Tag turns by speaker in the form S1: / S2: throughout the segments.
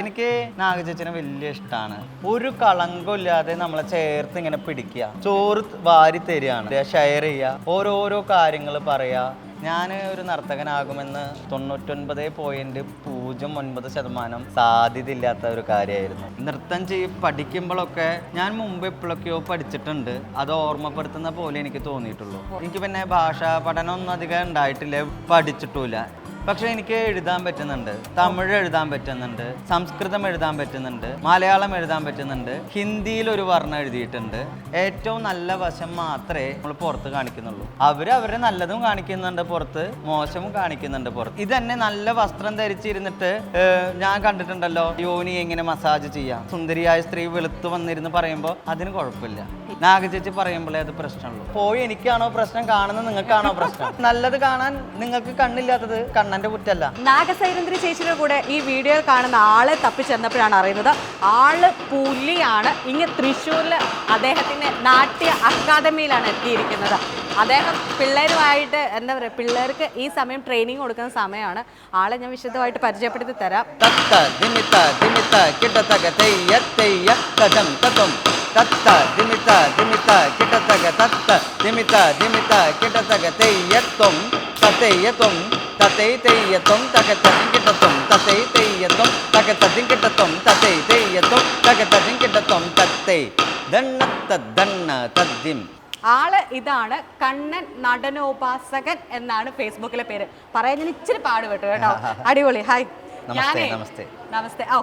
S1: എനിക്ക് നാഗചേച്ചിനെ വലിയ ഇഷ്ടമാണ് ഒരു കളങ്കമില്ലാതെ നമ്മളെ ചേർത്ത് ഇങ്ങനെ പിടിക്കുക. ചോറ് വാരി തരികയാണ്. ഷെയർ ചെയ്യുക. ഓരോരോ കാര്യങ്ങൾ പറയുക. ഞാൻ ഒരു നർത്തകനാകുമെന്ന് തൊണ്ണൂറ്റൊൻപത് പോയിന്റ് പൂജ്യം ഒൻപത് ശതമാനം സാധ്യതയില്ലാത്ത ഒരു കാര്യമായിരുന്നു. നൃത്തം ചെയ് പഠിക്കുമ്പോഴൊക്കെ ഞാൻ മുമ്പ് എപ്പോഴൊക്കെയോ പഠിച്ചിട്ടുണ്ട്. അത് ഓർമ്മപ്പെടുത്തുന്ന പോലെ എനിക്ക് തോന്നിയിട്ടുള്ളൂ. എനിക്ക് പിന്നെ ഭാഷാ പഠനം ഒന്നും അധികം ഉണ്ടായിട്ടില്ല. പഠിച്ചിട്ടുമില്ല. പക്ഷെ എനിക്ക് എഴുതാൻ പറ്റുന്നുണ്ട്. തമിഴ് എഴുതാൻ പറ്റുന്നുണ്ട്. സംസ്കൃതം എഴുതാൻ പറ്റുന്നുണ്ട്. മലയാളം എഴുതാൻ പറ്റുന്നുണ്ട്. ഹിന്ദിയിൽ ഒരു വർണം എഴുതിയിട്ടുണ്ട്. ഏറ്റവും നല്ല വശം മാത്രമേ നമ്മൾ പുറത്ത് കാണിക്കുന്നുള്ളൂ. അവർ അവരെ നല്ലതും കാണിക്കുന്നുണ്ട് പുറത്ത് മോശവും കാണിക്കുന്നുണ്ട് പുറത്ത്. ഇതന്നെ നല്ല വസ്ത്രം ധരിച്ചിരുന്നിട്ട് ഞാൻ കണ്ടിട്ടുണ്ടല്ലോ യോനി എങ്ങനെ മസാജ് ചെയ്യാം. സുന്ദരിയായ സ്ത്രീ വെളുത്തു വന്നിരുന്ന് പറയുമ്പോൾ അതിന് കുഴപ്പമില്ല. നാഗചേച്ചി പറയുമ്പോഴേ അത് പ്രശ്നമുള്ളൂ. പോയി എനിക്കാണോ പ്രശ്നം? കാണുന്നത് നിങ്ങൾക്കാണോ പ്രശ്നം? നല്ലത് കാണാൻ നിങ്ങൾക്ക് കണ്ണില്ലാത്തത് കണ്ണന്റെ കുറ്റല്ല.
S2: നാഗസൈരന്ദ്രി ചേച്ചിയുടെ കൂടെ ഈ വീഡിയോ കാണുന്ന ആളെ തപ്പിച്ചെന്നപ്പോഴാണ് അറിയുന്നത്. ആൾ പുലിയാണ്. ഇങ്ങ് തൃശ്ശൂരിൽ അദ്ദേഹത്തിന്റെ നാട്യ അക്കാദമിയിലാണ് എത്തിയിരിക്കുന്നത്. അദ്ദേഹം പിള്ളേരുമായിട്ട് എന്താ പറയുക പിള്ളേർക്ക് ഈ സമയം ട്രെയിനിങ് കൊടുക്കുന്ന സമയമാണ്. ആളെ ഞാൻ വിശദമായിട്ട് പരിചയപ്പെടുത്തി തരാം.
S1: തത്ത ദിമിത്ത ദിമിത്ത കിട്ടത്തക തത്ത ദിമിത്ത ദിമിത്ത കിട്ടത്തക തെയ്യത്വം തതെയ്യത്വം തതൈ തെയ്യത്വം തകത്തതിൻ കിട്ടത്വം തതൈ തെയ്യത്വം തകത്തതിൻ കിട്ടത്വം തതൈ തെയ്യത്വം തകത്തതിൻ കിട്ടത്വം തത്തൈ ദണ്ണത്ത ദണ്ണ തദ്ദിം.
S2: ആൾ ഇതാണ് കണ്ണൻ നടനോപാസകൻ എന്നാണ് ഫേസ്ബുക്കിലെ പേര്. പറയാൻ ഞാൻ ഇച്ചിരി പാടുപെട്ടു കേട്ടോ. അടിപൊളി. ഹായ്.
S1: നമസ്തേ നമസ്തേ.
S2: നമസ്തേ. ഓ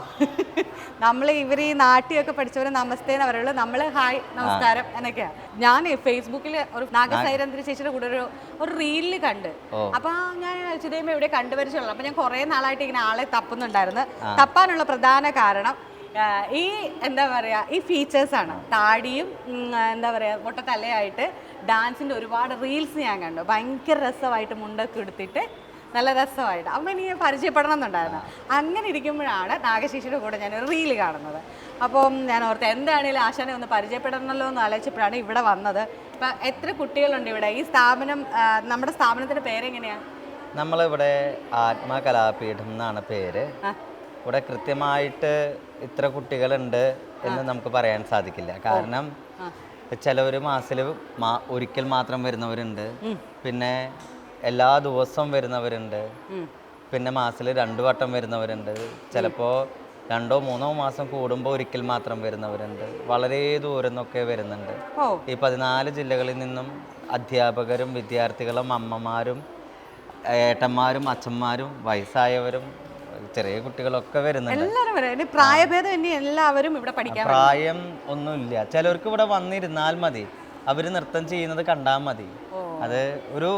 S2: നമ്മൾ ഇവർ ഈ നാട്ടിയൊക്കെ പഠിച്ചവര് നമസ്തേ എന്ന് പറയുള്ളൂ. നമ്മൾ ഹായ് നമസ്കാരം എന്നൊക്കെയാണ് ഞാൻ ഫേസ്ബുക്കിൽ ഒരു നാഗസൈരന്ദ്രി ചേച്ചിയുടെ കൂടെ ഒരു ഒരു റീലിൽ കണ്ട്. അപ്പൊ ഞാൻ ചിതയും എവിടെ കണ്ടുപരിച്ചുള്ളൂ അപ്പൊ ഞാൻ കുറെ നാളായിട്ട് ഇങ്ങനെ ആളെ തപ്പുന്നുണ്ടായിരുന്നു. തപ്പാനുള്ള പ്രധാന കാരണം ഈ എന്താ പറയാ ഈ ഫീച്ചേഴ്സ് ആണ്. താടിയും എന്താ പറയാ മുട്ടത്തലയായിട്ട് ഡാൻസിന്റെ ഒരുപാട് റീൽസ് ഞാൻ കണ്ടു. ഭയങ്കര രസമായിട്ട് മുണ്ടൊക്കെ എടുത്തിട്ട് നല്ല രസമായിട്ട്. അമ്മ എനിക്ക് പരിചയപ്പെടണം എന്നുണ്ടായിരുന്നു. അങ്ങനെ ഇരിക്കുമ്പോഴാണ് നാഗശേഷിയുടെ കൂടെ ഞാൻ റീൽ കാണുന്നത്. അപ്പോൾ ഞാൻ ഓർത്ത് എന്താണേലും ആശാനെ ഒന്ന് പരിചയപ്പെടണമല്ലോ എന്ന് ആലോചിച്ചപ്പോഴാണ് ഇവിടെ വന്നത്. ഇപ്പം എത്ര കുട്ടികളുണ്ട് ഇവിടെ? ഈ സ്ഥാപനം നമ്മുടെ സ്ഥാപനത്തിന്റെ പേരെങ്ങനെയാണ്
S1: നമ്മളിവിടെ ആത്മാ കലാപീഠം എന്നാണ് പേര്. ഇവിടെ കൃത്യമായിട്ട് ഇത്ര കുട്ടികളുണ്ട് എന്ന് നമുക്ക് പറയാൻ സാധിക്കില്ല. കാരണം ചിലവർ മാസത്തിൽ ഒരിക്കൽ മാത്രം വരുന്നവരുണ്ട്. പിന്നെ എല്ലാ ദിവസവും വരുന്നവരുണ്ട്. പിന്നെ മാസത്തിൽ രണ്ടു വട്ടം വരുന്നവരുണ്ട്. ചിലപ്പോൾ രണ്ടോ മൂന്നോ മാസം കൂടുമ്പോൾ ഒരിക്കൽ മാത്രം വരുന്നവരുണ്ട്. വളരെ ദൂരം നിന്നൊക്കെ വരുന്നുണ്ട് ഈ പതിനാല് ജില്ലകളിൽ നിന്നും അധ്യാപകരും വിദ്യാർത്ഥികളും അമ്മമാരും ഏട്ടന്മാരും അച്ഛന്മാരും വയസ്സായവരും ചെറിയ കുട്ടികളൊക്കെ വരുന്നുണ്ട്.
S2: പ്രായഭേദം എല്ലാവരും ഇവിടെ പഠിക്കാൻ.
S1: പ്രായം ഒന്നുമില്ല. ചിലർക്ക് ഇവിടെ വന്നിരുന്നാൽ മതി. അവർ നൃത്തം ചെയ്യുന്നത് കണ്ടാൽ മതി. അത് ഒരു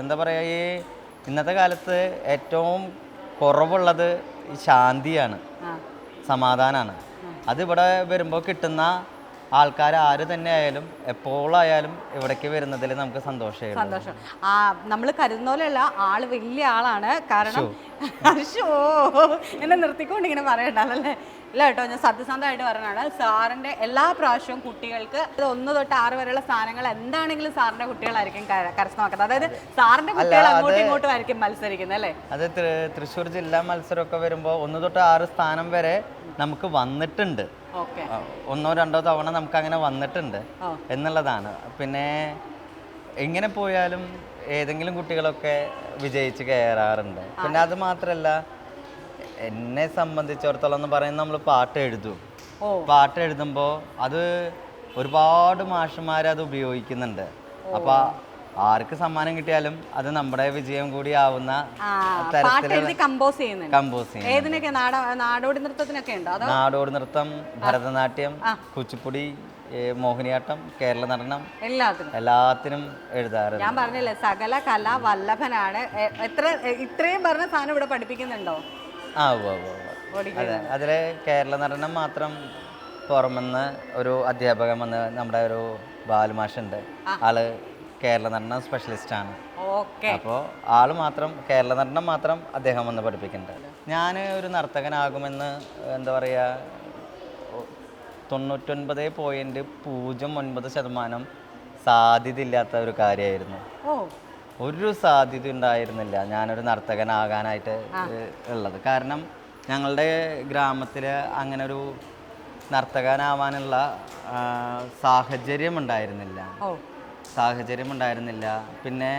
S1: എന്താ പറയുക ഈ ഇന്നത്തെ കാലത്ത് ഏറ്റവും കുറവുള്ളത് ഈ ശാന്തിയാണ് സമാധാനമാണ് അതിവിടെ വരുമ്പോൾ കിട്ടുന്ന ആൾക്കാർ ആര് തന്നെ ആയാലും എപ്പോഴായാലും ഇവിടേക്ക് വരുന്നതിൽ നമുക്ക് സന്തോഷമേ ഉള്ളൂ.
S2: സന്തോഷം. ആ നമ്മൾ കരുതുന്ന പോലെയല്ല ആൾ വലിയ ആളാണ്. കാരണം എന്നെ നിർത്തിക്കൊണ്ടിങ്ങനെ പറയണ്ടല്ലേ ഇല്ല കേട്ടോ ഞാൻ സത്യസന്ധമായിട്ട് പറഞ്ഞതാണ്. സാറിന്റെ എല്ലാ പ്രാവശ്യവും കുട്ടികൾക്ക് ഒന്ന് തൊട്ട് ആറ് വരെയുള്ള സ്ഥാനങ്ങൾ എന്താണെങ്കിലും സാറിന്റെ കുട്ടികളായിരിക്കും കര- കരസ്ഥമാക്കുന്നത്. അതായത് സാറിന്റെ കുട്ടികൾ അങ്ങോട്ടും ഇങ്ങോട്ടും ആയിരിക്കും മത്സരിക്കുന്നത് അല്ലേ?
S1: അത് തൃശ്ശൂർ ജില്ലാ മത്സരമൊക്കെ വരുമ്പോൾ ഒന്ന് തൊട്ട് ആറ് സ്ഥാനം വരെ നമുക്ക് വന്നിട്ടുണ്ട്. ഒന്നോ രണ്ടോ തവണ നമുക്ക് അങ്ങനെ വന്നിട്ടുണ്ട് എന്നുള്ളതാണ്. പിന്നെ എങ്ങനെ പോയാലും ഏതെങ്കിലും കുട്ടികളൊക്കെ വിജയിച്ച് കയറാറുണ്ട്. പിന്നെ അത് മാത്രമല്ല എന്നെ സംബന്ധിച്ചിടത്തോളം എന്ന് പറയുന്നത് നമ്മൾ പാട്ട് എഴുതും. പാട്ട് എഴുതുമ്പോൾ അത് ഒരുപാട് മാഷന്മാർ അത് ഉപയോഗിക്കുന്നുണ്ട്. അപ്പൊ ആർക്ക് സമ്മാനം കിട്ടിയാലും അത് നമ്മുടെ വിജയം കൂടി ആവുന്ന തരത്തിലുള്ള
S2: കമ്പോസ് ചെയ്യുന്നുണ്ട്. നാടോടി നൃത്തത്തിനൊക്കെ ഉണ്ടോ?
S1: നാടോടി നൃത്തം ഭരതനാട്യം കുച്ചിപ്പുടി മോഹിനിയാട്ടം കേരള നടനം
S2: എല്ലാത്തിനും.
S1: എല്ലാത്തിനും എഴുതാറുണ്ട്.
S2: ഞാൻ പറഞ്ഞില്ലേ സകല കല വല്ലഭനാണ്. എത്ര ഇത്രയും പറഞ്ഞ സാധനം ഇവിടെ പഠിപ്പിക്കുന്നുണ്ടോ?
S1: ആ ഉവ്വ് ഉവ്വ് ഉവ്വ്. അതെ. അതിലെ കേരള നടനം മാത്രം പുറമെന്ന് ഒരു അധ്യാപകൻ വന്ന് നമ്മുടെ ഒരു ബാലുമാഷുണ്ട്. ആൾ കേരള നടനം സ്പെഷ്യലിസ്റ്റ് ആണ്.
S2: ഓക്കെ.
S1: അപ്പോൾ ആൾ മാത്രം കേരള നടനം മാത്രം അദ്ദേഹം വന്ന് പഠിപ്പിക്കുന്നുണ്ട്. ഞാൻ ഒരു നർത്തകനാകുമെന്ന് എന്താ പറയുക തൊണ്ണൂറ്റൊൻപത് പോയിന്റ് പൂജ്യം ഒൻപത് ശതമാനം സാധ്യതയില്ലാത്ത ഒരു കാര്യമായിരുന്നു
S2: ഓ.
S1: ഒരു സാധ്യത ഉണ്ടായിരുന്നില്ല. ഞാനൊരു നർത്തകനാകാനായിട്ട് ഉള്ളത്. കാരണം ഞങ്ങളുടെ ഗ്രാമത്തിൽ അങ്ങനെ ഒരു നർത്തകനാവാനുള്ള സാഹചര്യം ഉണ്ടായിരുന്നില്ല. സാഹചര്യം ഉണ്ടായിരുന്നില്ല. പിന്നെ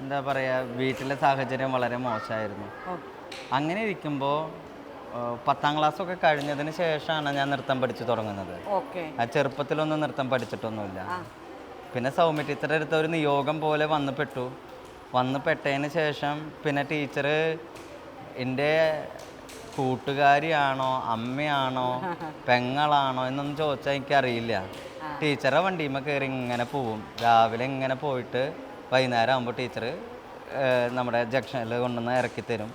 S1: എന്താ പറയുക വീട്ടിലെ സാഹചര്യം വളരെ മോശമായിരുന്നു. അങ്ങനെ ഇരിക്കുമ്പോൾ പത്താം ക്ലാസ്സൊക്കെ കഴിഞ്ഞതിന് ശേഷമാണ് ഞാൻ നൃത്തം പഠിച്ചു തുടങ്ങുന്നത്. ആ ചെറുപ്പത്തിലൊന്നും നൃത്തം പഠിച്ചിട്ടൊന്നുമില്ല. പിന്നെ സൗമ്യ ടീച്ചറുടെ അടുത്ത് ഒരു നിയോഗം പോലെ വന്നു പെട്ടു. വന്നു പെട്ടതിന് ശേഷം പിന്നെ ടീച്ചർ എന്റെ കൂട്ടുകാരിയാണോ അമ്മയാണോ പെങ്ങളാണോ എന്നൊന്നും ചോദിച്ചാൽ എനിക്കറിയില്ല. ടീച്ചറെ വണ്ടിയുമ്മ കയറി ഇങ്ങനെ പോവും. രാവിലെ ഇങ്ങനെ പോയിട്ട് വൈകുന്നേരം ആകുമ്പോൾ ടീച്ചർ നമ്മുടെ ജംഗ്ഷനിൽ കൊണ്ടുവന്ന് ഇറക്കി തരും.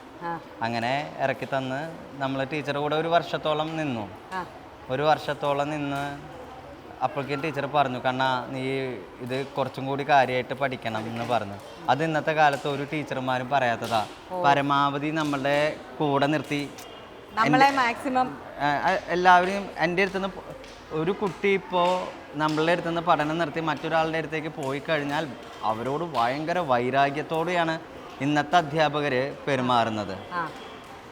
S1: അങ്ങനെ ഇറക്കി തന്ന് നമ്മൾ ടീച്ചറുടെ കൂടെ ഒരു വർഷത്തോളം നിന്നു. ഒരു വർഷത്തോളം നിന്ന് അപ്പോഴേക്കും ടീച്ചർ പറഞ്ഞു കണ്ണ നീ ഇത് കുറച്ചും കൂടി കാര്യമായിട്ട് പഠിക്കണം എന്ന് പറഞ്ഞു. അത് ഇന്നത്തെ കാലത്ത് ഒരു ടീച്ചർമാരും പറയാത്തതാ. പരമാവധി നമ്മളുടെ കൂടെ നിർത്തി.
S2: നമ്മളെ മാക്സിമം
S1: എല്ലാവരും എന്റെ അടുത്തുനിന്ന് ഒരു കുട്ടി ഇപ്പോൾ നമ്മളുടെ അടുത്തുനിന്ന് പഠനം നിർത്തി മറ്റൊരാളുടെ അടുത്തേക്ക് പോയി കഴിഞ്ഞാൽ അവരോട് ഭയങ്കര വൈരാഗ്യത്തോടെയാണ് ഇന്നത്തെ അധ്യാപകർ പെരുമാറുന്നത്.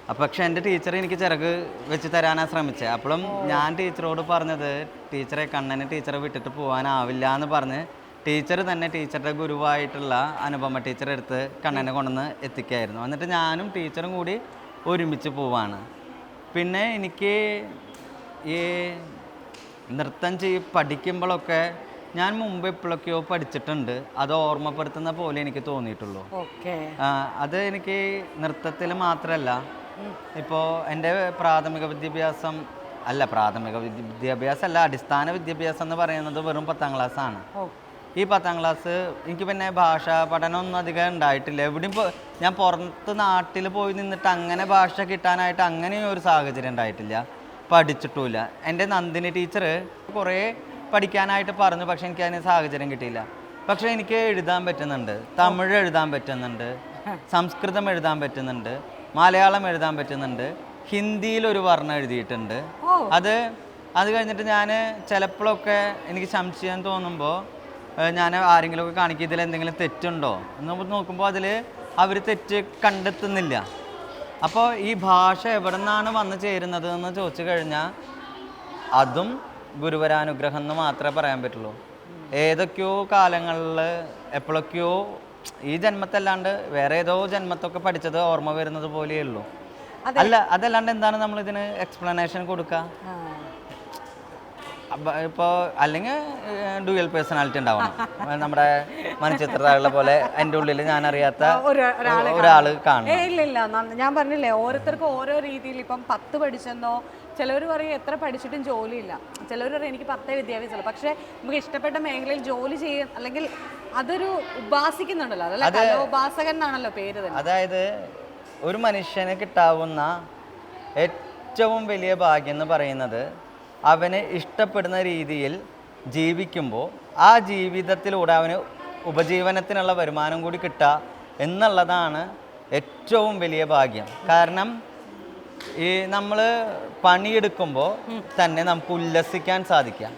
S1: അപ്പൊ പക്ഷെ എന്റെ ടീച്ചർ എനിക്ക് ചിറക് വെച്ച് തരാനാണ് ശ്രമിച്ചത് അപ്പോഴും ഞാൻ ടീച്ചറോട് പറഞ്ഞത് ടീച്ചറെ കണ്ണനെ ടീച്ചറെ വിട്ടിട്ട് പോകാനാവില്ല എന്ന് പറഞ്ഞ് ടീച്ചർ തന്നെ ടീച്ചറുടെ ഗുരുവായിട്ടുള്ള അനുപമ ടീച്ചറെ അടുത്ത് കണ്ണനെ കൊണ്ടുവന്ന് എത്തിക്കായിരുന്നു. എന്നിട്ട് ഞാനും ടീച്ചറും കൂടി ഒരുമിച്ച് പോവാണ്. പിന്നെ എനിക്ക് ഈ നൃത്തം ചെയ്ത് പഠിക്കുമ്പോഴൊക്കെ ഞാൻ മുമ്പ് എപ്പോഴൊക്കെയോ പഠിച്ചിട്ടുണ്ട്. അത് ഓർമ്മപ്പെടുത്തുന്ന പോലെ എനിക്ക് തോന്നിയിട്ടുള്ളൂ. അത് എനിക്ക് നൃത്തത്തിൽ മാത്രമല്ല ഇപ്പോൾ എന്റെ പ്രാഥമിക വിദ്യാഭ്യാസം അല്ല പ്രാഥമിക വിദ്യാഭ്യാസം അല്ല അടിസ്ഥാന വിദ്യാഭ്യാസം എന്ന് പറയുന്നത് വെറും പത്താം ക്ലാസ് ആണ് ഈ പത്താം ക്ലാസ് എനിക്ക് പിന്നെ ഭാഷാ പഠനമൊന്നും അധികം ഉണ്ടായിട്ടില്ല. എവിടെയും ഞാൻ പുറത്ത് നാട്ടിൽ പോയി നിന്നിട്ട് അങ്ങനെ ഭാഷ കിട്ടാനായിട്ട് അങ്ങനെ ഒരു സാഹചര്യം ഉണ്ടായിട്ടില്ല. പഠിച്ചിട്ടുമില്ല. എന്റെ നന്ദിനി ടീച്ചർ കുറേ പഠിക്കാനായിട്ട് പറഞ്ഞു പക്ഷെ എനിക്ക് അതിന് സാഹചര്യം കിട്ടിയില്ല. പക്ഷേ എനിക്ക് എഴുതാൻ പറ്റുന്നുണ്ട്. തമിഴ് എഴുതാൻ പറ്റുന്നുണ്ട്. സംസ്കൃതം എഴുതാൻ പറ്റുന്നുണ്ട്. മലയാളം എഴുതാൻ പറ്റുന്നുണ്ട്. ഹിന്ദിയിൽ ഒരു വർണം എഴുതിയിട്ടുണ്ട്. അത് അത് കഴിഞ്ഞിട്ട് ഞാൻ ചിലപ്പോഴൊക്കെ എനിക്ക് സംശയം തോന്നുമ്പോൾ ഞാൻ ആരെങ്കിലുമൊക്കെ കാണിക്കുക ഇതിൽ എന്തെങ്കിലും തെറ്റുണ്ടോ? എന്ന് നോക്കുമ്പോൾ അതിൽ അവർ തെറ്റ് കണ്ടെത്തുന്നില്ല. അപ്പോൾ ഈ ഭാഷ എവിടെ നിന്നാണ് വന്നു ചേരുന്നത് എന്ന് ചോദിച്ചു കഴിഞ്ഞാൽ അതും ഗുരുവരാനുഗ്രഹം എന്ന് മാത്രമേ പറയാൻ പറ്റുള്ളൂ. ഏതൊക്കെയോ കാലങ്ങളിൽ എപ്പോഴൊക്കെയോ ഈ ജന്മത്തല്ലാണ്ട് വേറെ ഏതോ ജന്മത്തൊക്കെ പഠിച്ചത് ഓർമ്മ വരുന്നത് പോലെയേ ഉള്ളൂ അല്ല അതല്ലാണ്ട് എന്താണ് നമ്മൾ ഇതിന് എക്സ്പ്ലനേഷൻ കൊടുക്കുക ഇപ്പോൾ അല്ലെങ്കിൽ ഡ്യുവൽ പേഴ്സണാലിറ്റി ഉണ്ടാവണം. നമ്മുടെ മണിച്ചിത്രതാഴുള്ള പോലെ എന്റെ ഉള്ളിൽ ഞാൻ അറിയാത്ത ഒരാൾ കാണും
S2: ഇല്ല ഇല്ല ഞാൻ പറഞ്ഞില്ലേ ഓരോരുത്തർക്കും ഓരോ രീതിയിൽ ഇപ്പം പത്ത് പഠിച്ചെന്നോ ചിലവർ പറയും എത്ര പഠിച്ചിട്ടും ജോലിയില്ല. ചിലവർ പറയും എനിക്ക് പത്തേ വിദ്യാഭ്യാസമുള്ളൂ. പക്ഷേ നമുക്ക് ഇഷ്ടപ്പെട്ട മേഖലയിൽ ജോലി ചെയ്യാൻ അല്ലെങ്കിൽ അതൊരു ഉപാസിക്കുന്നുണ്ടല്ലോ. അതല്ല? കലോപാസകൻ എന്നാണല്ലോ പേര് തന്നെ.
S1: അതായത് ഒരു മനുഷ്യന് കിട്ടാവുന്ന ഏറ്റവും വലിയ ഭാഗ്യം എന്ന് പറയുന്നത് അവന് ഇഷ്ടപ്പെടുന്ന രീതിയിൽ ജീവിക്കുമ്പോൾ ആ ജീവിതത്തിലൂടെ അവന് ഉപജീവനത്തിനുള്ള വരുമാനം കൂടി കിട്ടുക എന്നുള്ളതാണ് ഏറ്റവും വലിയ ഭാഗ്യം. കാരണം ഈ നമ്മൾ പണിയെടുക്കുമ്പോൾ തന്നെ നമുക്ക് ഉല്ലസിക്കാൻ സാധിക്കാം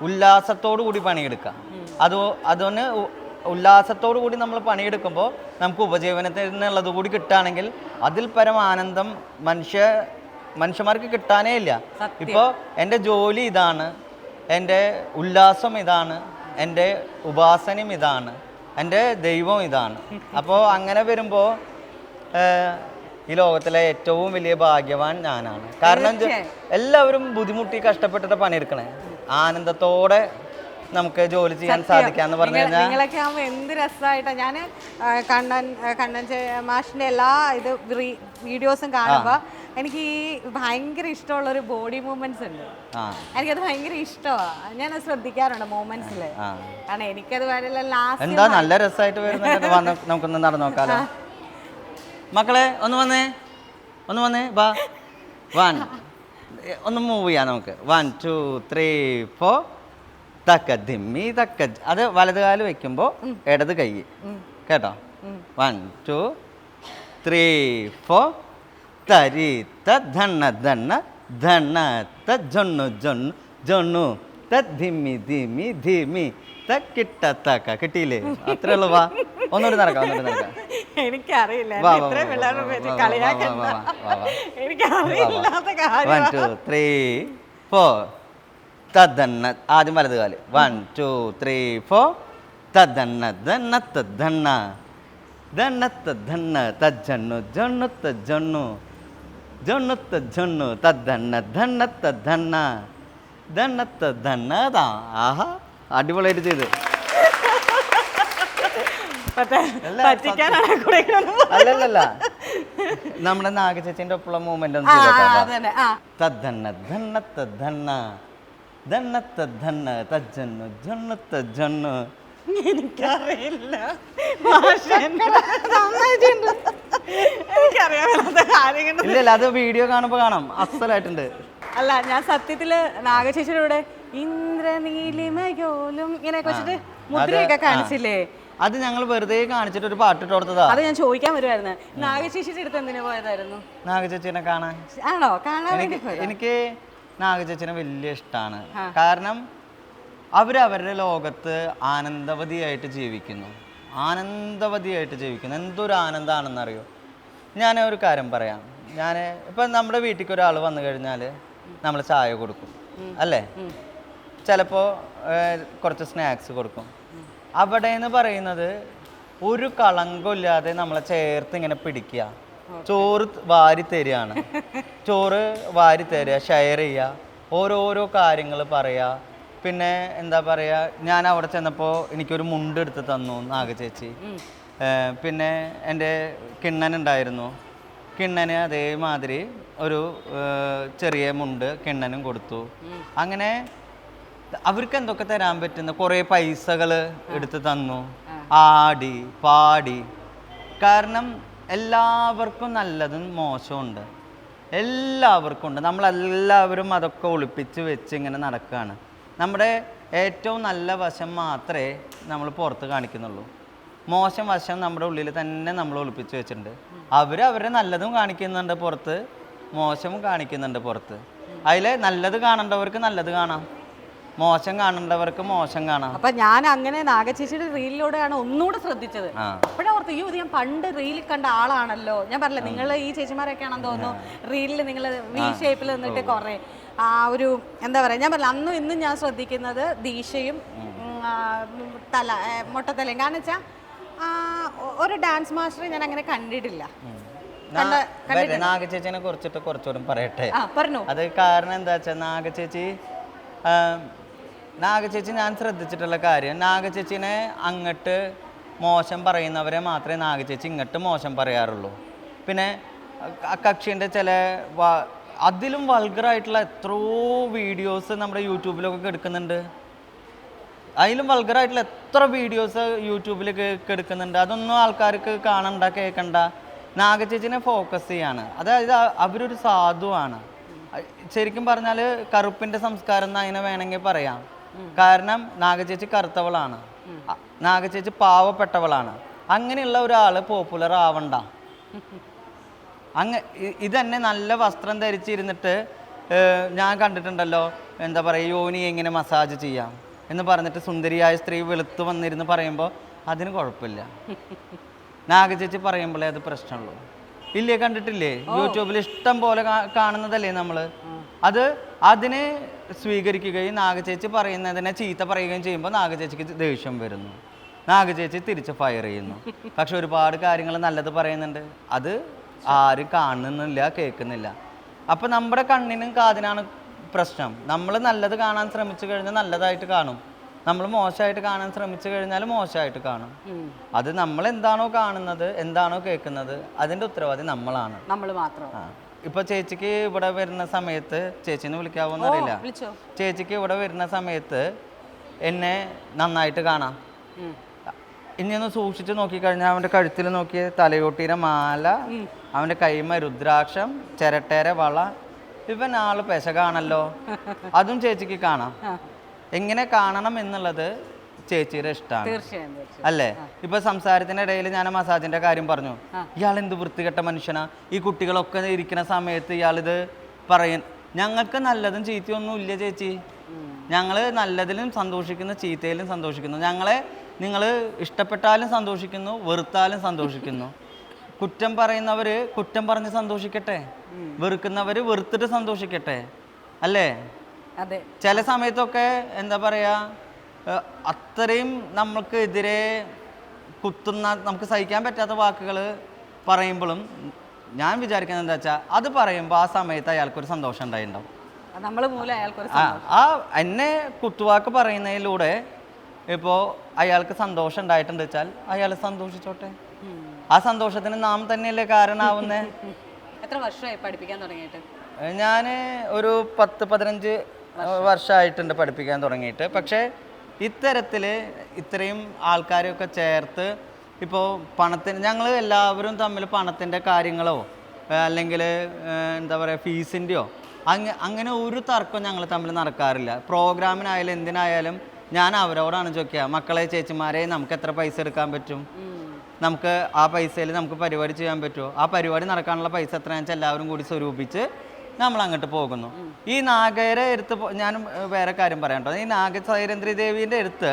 S1: ഉല്ലാസത്തോടു കൂടി പണിയെടുക്കാം അത് അതിന് ഉ- ഉല്ലാസത്തോടു കൂടി നമ്മൾ പണിയെടുക്കുമ്പോൾ നമുക്ക് ഉപജീവനത്തിൽ നിന്നുള്ളത് കൂടി കിട്ടുകയാണെങ്കിൽ അതിൽ പരം ആനന്ദം മനുഷ്യ മനുഷ്യന്മാർക്ക് കിട്ടാനേ ഇല്ല. ഇപ്പോൾ എന്റെ ജോലി ഇതാണ് എന്റെ ഉല്ലാസം ഇതാണ് എന്റെ ഉപാസനയും ഇതാണ് എന്റെ ദൈവം ഇതാണ്. അപ്പോൾ അങ്ങനെ വരുമ്പോൾ ഈ ലോകത്തിലെ ഏറ്റവും വലിയ ഭാഗ്യവാൻ ഞാനാണ്. കാരണം എല്ലാവരും ബുദ്ധിമുട്ടി കഷ്ടപ്പെട്ടിട്ട് പണിയെടുക്കണേ. ആനന്ദത്തോടെ നമുക്ക് ജോലി ചെയ്യാൻ സാധിക്കാന്ന് പറഞ്ഞു കഴിഞ്ഞാൽ
S2: നിങ്ങളൊക്കെ ആകുമ്പോൾ എന്ത് രസമായിട്ടാണ് ഞാൻ കണ്ണൻ കണ്ണൻ മാഷിന്റെ എല്ലാ ഇത് വീഡിയോസും കാണുമ്പോൾ എനിക്ക് ഈ ഭയങ്കര ഇഷ്ടമുള്ള ഒരു ബോഡി മൂവ്മെന്റ്സ് ഉണ്ട്. എനിക്കത് ഭയങ്കര ഇഷ്ടമാണ് ഞാൻ ശ്രദ്ധിക്കാറുണ്ട് മൂമെന്റ്സിൽ
S1: ആ.
S2: കാരണം എനിക്കത് വരെ ലാസ്റ്റ്
S1: എന്താ നല്ല രസമായിട്ട് വരുന്നുണ്ട്. വന്ന് നമുക്കൊന്ന് നടന്നു നോക്കാലോ. മക്കളെ ഒന്ന് വന്നേ. ഒന്ന് വന്നേ വാ. വൺ ഒന്ന് മൂവ് ചെയ്യാം നമുക്ക്. വൺ ടു ത്രീ ഫോർ തക്ക ദിമ്മി തക്ക അത് വലത് കാൽ വെക്കുമ്പോൾ ഇടത് കൈ. കേട്ടോ? വൺ ടു ത്രീ ഫോർ തരി ത ധണ്ണ ധണ്ണ ധണ്ണ ത ജൊണ്ണു ജൊണ്ണു ജൊണ്ണു. തദ്ധിമ്മി ധിമ്മി ധിമ്മി തക്കിട്ട തക്ക കിട്ടിയില്ലേ? അത്രേ ഉള്ളു വാ. ഒന്നുകൂടി നടക്കാം ഒന്നുകൂടി നടക്കാം.
S2: എനിക്കറിയില്ല
S1: വാ, വാ,
S2: ഇത്രയും
S1: വാ,
S2: പിള്ളേരുടെ
S1: വാ,
S2: വെച്ച്
S1: വാ, വാ,
S2: കളിയാക്കണ്ട
S1: വാ, വാ, വാ, വാ.
S2: എനിക്കറിയില്ലാത്ത കാര്യം.
S1: വൺ ടു ത്രീ ഫോർ തദ്ദന്ന ആദ്യം വലത് കാൽ. വൺ ടു ത്രീ ഫോർ തദ്ദന്ന ദന്ന തദ്ദന്ന. ദണ്ണ തദ്ദണ്ണ തജ്ജണ്ണു ജണ്ണു തജ്ജണ്ണു ജണ്ണു തജ്ജണ്ണു തദ്ദന്ന ദണ്ണ തദ്ദണ്ണ തദ്ദണ്ണ ദാ ആഹാ അടിപൊളിയായിട്ട് ചെയ്ത്.
S2: മറ്റേ
S1: അല്ല,
S2: പറ്റിക്കാനാണ് കൂടെ ഇങ്ങനെ ഒന്ന്
S1: അല്ലല്ലല്ല. നമ്മുടെ നാഗചേച്ചിന്റെ ഒപ്പമുള്ള മൂവ്മെന്റ് ഒന്ന്. ധന്ന
S2: എനിക്കറിയില്ല.
S1: ഇല്ല ഇല്ല അത് വീഡിയോ കാണുമ്പോ കാണാം. അസലായിട്ടുണ്ട്.
S2: അല്ല ഞാൻ സത്യത്തിൽ നാഗശേഷിയുടെ കൂടെ ഇന്ദ്രനീലിമയോലും ഇങ്ങനെ വെച്ചിട്ട് മുദ്രയൊക്കെ കാണിച്ചില്ലേ?
S1: അത് ഞങ്ങൾ വെറുതെ കാണിച്ചിട്ട് ഒരു പാട്ടിട്ട് കൊടുത്തതാ.
S2: അത് ഞാൻ ചോദിക്കാൻ വരുമായിരുന്നു നാഗശേഷിയുടെ അടുത്ത് എന്തിനു പോയതായിരുന്നു?
S1: നാഗചേച്ചിനെ കാണാൻ.
S2: ആണോ? കാണാൻ വേണ്ടി
S1: എനിക്ക്
S2: പോയതാ?
S1: എനിക്ക് നാഗചേച്ചിനെ വലിയ ഇഷ്ടമാണ്. കാരണം അവരവരുടെ ലോകത്ത് ആനന്ദവതിയായിട്ട് ജീവിക്കുന്നു. ആനന്ദവതിയായിട്ട് ജീവിക്കുന്നു. എന്തൊരു ആനന്ദമാണെന്നറിയോ ഞാൻ ഒരു കാര്യം പറയാം. ഞാൻ ഇപ്പം നമ്മുടെ വീട്ടിലേക്ക് ഒരാൾ വന്നു കഴിഞ്ഞാൽ നമ്മൾ ചായ കൊടുക്കും. അല്ലേ. ചിലപ്പോൾ കുറച്ച് സ്നാക്സ് കൊടുക്കും. അവിടെ എന്ന് പറയുന്നത് ഒരു കളങ്കമില്ലാതെ നമ്മളെ ചേർത്ത് ഇങ്ങനെ പിടിക്കുക. ചോറ് വാരി തരികയാണ്. ചോറ് വാരി തരിക ഷെയർ ചെയ്യുക. ഓരോരോ കാര്യങ്ങൾ പറയുക. പിന്നെ എന്താ പറയുക ഞാൻ അവിടെ ചെന്നപ്പോൾ എനിക്കൊരു മുണ്ട് എടുത്ത് തന്നു നാഗചേച്ചി. ചേച്ചി പിന്നെ എന്റെ കിണ്ണൻ ഉണ്ടായിരുന്നു. കിണ്ണന് അതേമാതിരി ഒരു ചെറിയ മുണ്ട് കിണ്ണനും കൊടുത്തു. അങ്ങനെ അവർക്ക് എന്തൊക്കെ തരാൻ പറ്റുന്ന കുറേ പൈസകൾ എടുത്ത് തന്നു. ആടി പാടി. കാരണം എല്ലാവർക്കും നല്ലതും മോശമുണ്ട് എല്ലാവർക്കും ഉണ്ട് നമ്മളെല്ലാവരും അതൊക്കെ ഒളിപ്പിച്ച് വെച്ച് ഇങ്ങനെ നടക്കുകയാണ് നമ്മുടെ ഏറ്റവും നല്ല വശം മാത്രമേ നമ്മൾ പുറത്ത് കാണിക്കുന്നുള്ളൂ. മോശം വശം നമ്മുടെ ഉള്ളിൽ തന്നെ നമ്മൾ ഒളിപ്പിച്ച് വെച്ചിട്ടുണ്ട്. അവർ അവരെ നല്ലതും കാണിക്കുന്നുണ്ട് പുറത്ത്. മോശവും കാണിക്കുന്നുണ്ട് പുറത്ത്. അതിൽ നല്ലത് കാണേണ്ടവർക്ക് നല്ലത് കാണാം. മോശം കാണേണ്ടവർക്ക് മോശം കാണാം.
S2: അപ്പൊ ഞാൻ അങ്ങനെ നാഗചേച്ചിയുടെ റീലിലൂടെയാണ് ഒന്നുകൂടെ ശ്രദ്ധിച്ചത്.
S1: ആ.
S2: ഈ ഞാൻ പണ്ട് റീലിൽ കണ്ട ആളാണല്ലോ. ഞാൻ പറഞ്ഞില്ല നിങ്ങൾ ഈ ചേച്ചിമാരൊക്കെ ആണെന്ന് തോന്നുന്നു. റീലിൽ നിങ്ങൾ വി ഷേപ്പിൽ നിന്നിട്ട് കുറെ ആ ഒരു എന്താ പറയാ ഞാൻ പറഞ്ഞില്ല അന്നും ഇന്നും ഞാൻ ശ്രദ്ധിക്കുന്നത് ദീശയും തല മൊട്ടത്തലയും. കാരണം വെച്ചാൽ ഒരു ഡാൻസ് മാസ്റ്ററെ ഞാൻ അങ്ങനെ കണ്ടിട്ടില്ല. കണ്ട-
S1: വരെ നാഗചേച്ചിനെ കുറിച്ചിട്ട് കുറച്ചുകൂടി പറയട്ടെ.
S2: പറഞ്ഞു.
S1: അത് കാരണം എന്താ വെച്ചാൽ നാഗചേച്ചി ആ, നാഗചേച്ചി ഞാൻ ശ്രദ്ധിച്ചിട്ടുള്ള കാര്യം നാഗചേച്ചിനെ അങ്ങോട്ട് മോശം പറയുന്നവരെ മാത്രമേ നാഗചേച്ചി ഇങ്ങോട്ട് മോശം പറയാറുള്ളൂ. പിന്നെ കക്ഷീന്റെ ചില അതിലും വൾഗറായിട്ടുള്ള എത്രയോ വീഡിയോസ് നമ്മുടെ യൂട്യൂബിലൊക്കെ എടുക്കുന്നുണ്ട് അതിലും വൾഗറായിട്ടുള്ള എത്ര വീഡിയോസ് യൂട്യൂബിൽ എടുക്കുന്നുണ്ട് അതൊന്നും ആൾക്കാർക്ക് കാണണ്ട കേൾക്കണ്ട നാഗചേച്ചിനെ ഫോക്കസ് ചെയ്യാണ്. അതായത് അവരൊരു സാധുവാണ്. ശരിക്കും പറഞ്ഞാൽ കറുപ്പിന്റെ സംസ്കാരം എന്ന് അതിനെ വേണമെങ്കിൽ പറയാം. കാരണം നാഗചേച്ചി കറുത്തവളാണ്. നാഗചേച്ചി പാവപ്പെട്ടവളാണ്. അങ്ങനെയുള്ള ഒരാൾ പോപ്പുലർ ആവണ്ട. അങ്ങ് ഇതന്നെ നല്ല വസ്ത്രം ധരിച്ചിരുന്നിട്ട് ഞാൻ കണ്ടിട്ടുണ്ടല്ലോ എന്താ പറയുക യോനി എങ്ങനെ മസാജ് ചെയ്യാം. എന്ന് പറഞ്ഞിട്ട് സുന്ദരിയായ സ്ത്രീ വെളുത്ത് വന്നിരുന്ന് പറയുമ്പോൾ അതിന് കുഴപ്പമില്ല. നാഗചേച്ചി പറയുമ്പോഴേ അത് പ്രശ്നമുള്ളൂ. ഇല്ലേ കണ്ടിട്ടില്ലേ? യൂട്യൂബിൽ ഇഷ്ടം പോലെ കാണുന്നതല്ലേ നമ്മൾ അത് അതിനെ സ്വീകരിക്കുകയും നാഗചേച്ചി പറയുന്നതിനെ ചീത്ത പറയുകയും ചെയ്യുമ്പോൾ നാഗചേച്ചിക്ക് ദേഷ്യം വരുന്നു. നാഗചേച്ചി തിരിച്ച് ഫയർ ചെയ്യുന്നു. പക്ഷെ ഒരുപാട് കാര്യങ്ങൾ നല്ലത് പറയുന്നുണ്ട്. അത് ആരും കാണുന്നില്ല കേൾക്കുന്നില്ല. അപ്പം നമ്മുടെ കണ്ണിനും കാതിനാണ് പ്രശ്നം. നമ്മൾ നല്ലത് കാണാൻ ശ്രമിച്ചു കഴിഞ്ഞാൽ നല്ലതായിട്ട് കാണും. നമ്മൾ മോശമായിട്ട് കാണാൻ ശ്രമിച്ചു കഴിഞ്ഞാൽ മോശമായിട്ട് കാണും. അത് നമ്മൾ എന്താണോ കാണുന്നത് എന്താണോ കേൾക്കുന്നത് അതിന്റെ ഉത്തരവാദി നമ്മളാണ്.
S2: നമ്മൾ മാത്രം.
S1: ഇപ്പൊ ചേച്ചിക്ക് ഇവിടെ വരുന്ന സമയത്ത് ചേച്ചിനെ വിളിക്കാവോന്ന് അറിയില്ല. ചേച്ചിക്ക് ഇവിടെ വരുന്ന സമയത്ത് എന്നെ നന്നായിട്ട് കാണാം. ഇനി ഒന്ന് സൂക്ഷിച്ച് നോക്കിക്കഴിഞ്ഞാൽ അവന്റെ കഴുത്തിൽ നോക്കിയ തലയോട്ടിയുടെ മാല അവന്റെ കൈമ രുദ്രാക്ഷം ചിരട്ടേര വള ഇവൻ ആൾ പെശകാണല്ലോ. അതും ചേച്ചിക്ക് കാണാം. എങ്ങനെ കാണണം എന്നുള്ളത് ചേച്ചിയുടെ ഇഷ്ടമാണ് അല്ലേ? ഇപ്പൊ സംസാരത്തിന്റെ ഇടയിൽ ഞാൻ മസാജിന്റെ കാര്യം പറഞ്ഞു. ഇയാൾ എന്ത് വൃത്തികെട്ട മനുഷ്യനാ? ഈ കുട്ടികളൊക്കെ ഇരിക്കുന്ന സമയത്ത് ഇയാളിത് പറയും ഞങ്ങൾക്ക് നല്ലതും ചീത്തയൊന്നും ഇല്ല ചേച്ചി. ഞങ്ങൾ നല്ലതിലും സന്തോഷിക്കുന്നു ചീത്തയിലും സന്തോഷിക്കുന്നു. ഞങ്ങളെ നിങ്ങൾ ഇഷ്ടപ്പെട്ടാലും സന്തോഷിക്കുന്നു വെറുത്താലും സന്തോഷിക്കുന്നു. കുറ്റം പറയുന്നവര് കുറ്റം പറഞ്ഞ് സന്തോഷിക്കട്ടെ? വെറുക്കുന്നവര് വെറുത്തിട്ട് സന്തോഷിക്കട്ടെ? അല്ലേ?
S2: അതെ.
S1: ചില സമയത്തൊക്കെ എന്താ പറയാ അത്രയും നമ്മൾക്ക് എതിരെ കുത്തുന്ന നമുക്ക് സഹിക്കാൻ പറ്റാത്ത വാക്കുകൾ പറയുമ്പോഴും ഞാൻ വിചാരിക്കുന്നത് എന്താ വെച്ചാൽ അത് പറയുമ്പോൾ ആ സമയത്ത് അയാൾക്കൊരു സന്തോഷം ആ ആ എന്നെ കുത്തുവാക്ക് പറയുന്നതിലൂടെ ഇപ്പോൾ അയാൾക്ക് സന്തോഷം ഉണ്ടായിട്ടുണ്ട് വെച്ചാൽ അയാൾ സന്തോഷിച്ചോട്ടെ? ആ സന്തോഷത്തിന് നാം തന്നെയല്ലേ കാരണാവുന്നേ?
S2: എത്ര വർഷമായി പഠിപ്പിക്കാൻ തുടങ്ങിയിട്ട്?
S1: ഞാൻ ഒരു പത്ത് പതിനഞ്ച് വർഷമായിട്ടുണ്ട് പഠിപ്പിക്കാൻ തുടങ്ങിയിട്ട്. പക്ഷേ ഇത്തരത്തിൽ ഇത്രയും ആൾക്കാരെയൊക്കെ ചേർത്ത് ഇപ്പോൾ പണത്തിന് ഞങ്ങൾ എല്ലാവരും തമ്മിൽ പണത്തിന്റെ കാര്യങ്ങളോ അല്ലെങ്കിൽ എന്താ പറയുക ഫീസിന്റെയോ അങ്ങ അങ്ങനെ ഒരു തർക്കവും ഞങ്ങൾ തമ്മിൽ നടക്കാറില്ല. പ്രോഗ്രാമിനായാലും എന്തിനായാലും ഞാൻ അവരോടാണ് ചോദിക്കുക മക്കളെ ചേച്ചിമാരെ നമുക്ക് എത്ര പൈസ എടുക്കാൻ പറ്റും? നമുക്ക് ആ പൈസയിൽ നമുക്ക് പരിപാടി ചെയ്യാൻ പറ്റുമോ? ആ പരിപാടി നടക്കാനുള്ള പൈസ എത്രയാണെന്ന് വെച്ചാൽ എല്ലാവരും കൂടി സ്വരൂപിച്ച് നമ്മൾ അങ്ങോട്ട് പോകുന്നു. ഈ നാഗരെ എടുത്ത് ഞാൻ വേറെ കാര്യം പറയാം കേട്ടോ. ഈ നാഗ സൈരന്ദ്രി ദേവീന്റെ അടുത്ത്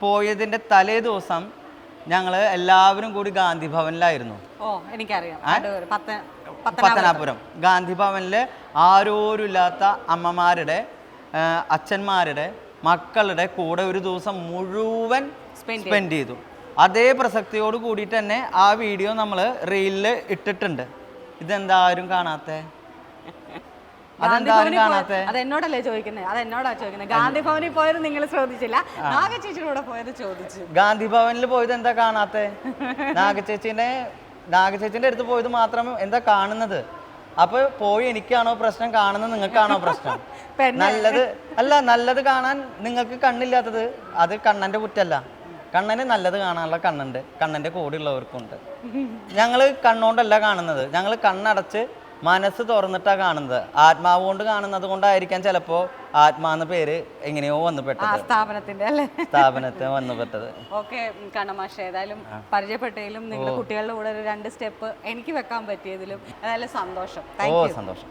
S1: പോയതിന്റെ തലേ ദിവസം ഞങ്ങൾ എല്ലാവരും കൂടി ഗാന്ധി ഭവനിലായിരുന്നു.
S2: ഓ എനിക്കറിയാം. പത്തനാപുരം.
S1: ഗാന്ധി ഭവനിൽ ആരോരുമില്ലാത്ത അമ്മമാരുടെ അച്ഛന്മാരുടെ മക്കളുടെ കൂടെ ഒരു ദിവസം മുഴുവൻ സ്പെൻഡ് ചെയ്തു. അതേ പ്രസക്തിയോട് കൂടിയിട്ട് തന്നെ ആ വീഡിയോ നമ്മൾ റീലിൽ ഇട്ടിട്ടുണ്ട്. ഇതെന്താ ആരും കാണാത്ത? അതെന്താ ആരും
S2: ഗാന്ധി
S1: കാണാത്തെ?
S2: പോയ- അത് എന്നോടല്ലേ ചോദിക്കുന്നത് അത് എന്നോടാ ചോദിക്കുന്നത് ഗാന്ധി ഭവനിൽ പോയത് നിങ്ങൾ ശ്രദ്ധിച്ചില്ല നാഗചേച്ചിയുടെ പോയത് ചോദിച്ചു.
S1: ഗാന്ധി ഭവനിൽ പോയത് എന്താ കാണാത്തെ? നാഗചേച്ചിന്റെ നാഗചേച്ചിന്റെ അടുത്ത് പോയത് മാത്രം എന്താ കാണുന്നത്? അപ്പൊ പോയി എനിക്കാണോ പ്രശ്നം? കാണുന്നത് നിങ്ങൾക്കാണോ പ്രശ്നം? നല്ലത് അല്ല നല്ലത് കാണാൻ നിങ്ങൾക്ക് കണ്ണില്ലാത്തത് അത് കണ്ണന്റെ കുറ്റല്ല. കണ്ണന് നല്ലത് കാണാനുള്ള കണ്ണുണ്ട്. കണ്ണന്റെ കൂടെയുള്ളവർക്കുണ്ട് ഞങ്ങൾ കണ്ണുകൊണ്ടല്ല കാണുന്നത്. ഞങ്ങൾ കണ്ണടച്ച് മനസ്സ് തുറന്നിട്ടാണ് കാണുന്നത്. ആത്മാവ് കൊണ്ട് കാണുന്നത് കൊണ്ടായിരിക്കാം ചിലപ്പോ ആത്മാന്ന് പേര് എങ്ങനെയോ വന്നു പെട്ടത്
S2: സ്ഥാപനത്തിന്റെ അല്ലേ?
S1: വന്നു പെട്ടത്
S2: ഓക്കെ കണ്ണമാഷ ഏതായാലും പരിചയപ്പെട്ടതിലും നിങ്ങളുടെ കുട്ടികളുടെ കൂടെ ഒരു രണ്ട് സ്റ്റെപ്പ് എനിക്ക് വെക്കാൻ പറ്റിയതിലും ഏതായാലും സന്തോഷം.
S1: ഓ സന്തോഷം.